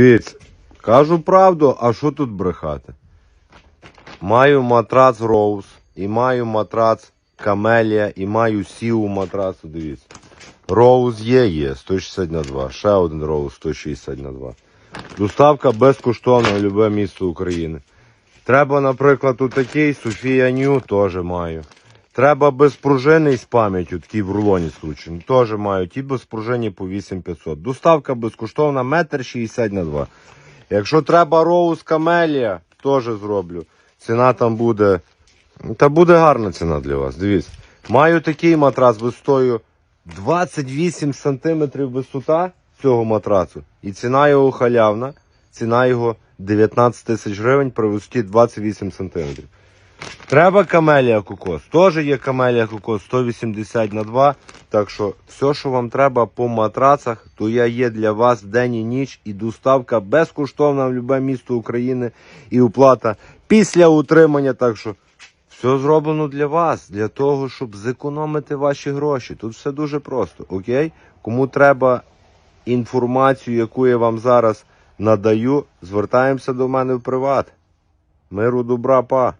Дивіться, кажу правду, а що тут брехати? Маю матрац Роуз, і маю матрац Камелія, і маю сіву матрацу, дивіться. Роуз є, є, 160 на 2. Ще один Роуз 160 на 2. Доставка безкоштовна в любе місто України. Треба, наприклад, у такий Софія Ню теж маю. Треба безпружинний з пам'яттю, такий в рулоні скручений, теж маю. Ті безпружинні по 8500. Доставка безкоштовна, метр 60 на 2. Якщо треба Роуз Камелія, теж зроблю. Ціна там буде. Та буде гарна ціна для вас. Дивіться. Маю такий матрас висотою 28 см висота цього матрацу. І ціна його халявна. Ціна його 19 тисяч гривень при висоті 28 см. Треба камелія кокос. Теж є камелія кокос 180 на 2. Так що все, що вам треба по матрацах, то я є для вас день і ніч. І доставка безкоштовна в любе місто України і оплата після утримання. Так що все зроблено для вас, для того, щоб зекономити ваші гроші. Тут все дуже просто, окей? Кому треба інформацію, яку я вам зараз надаю, звертаємося до мене в приват. Миру добра, па.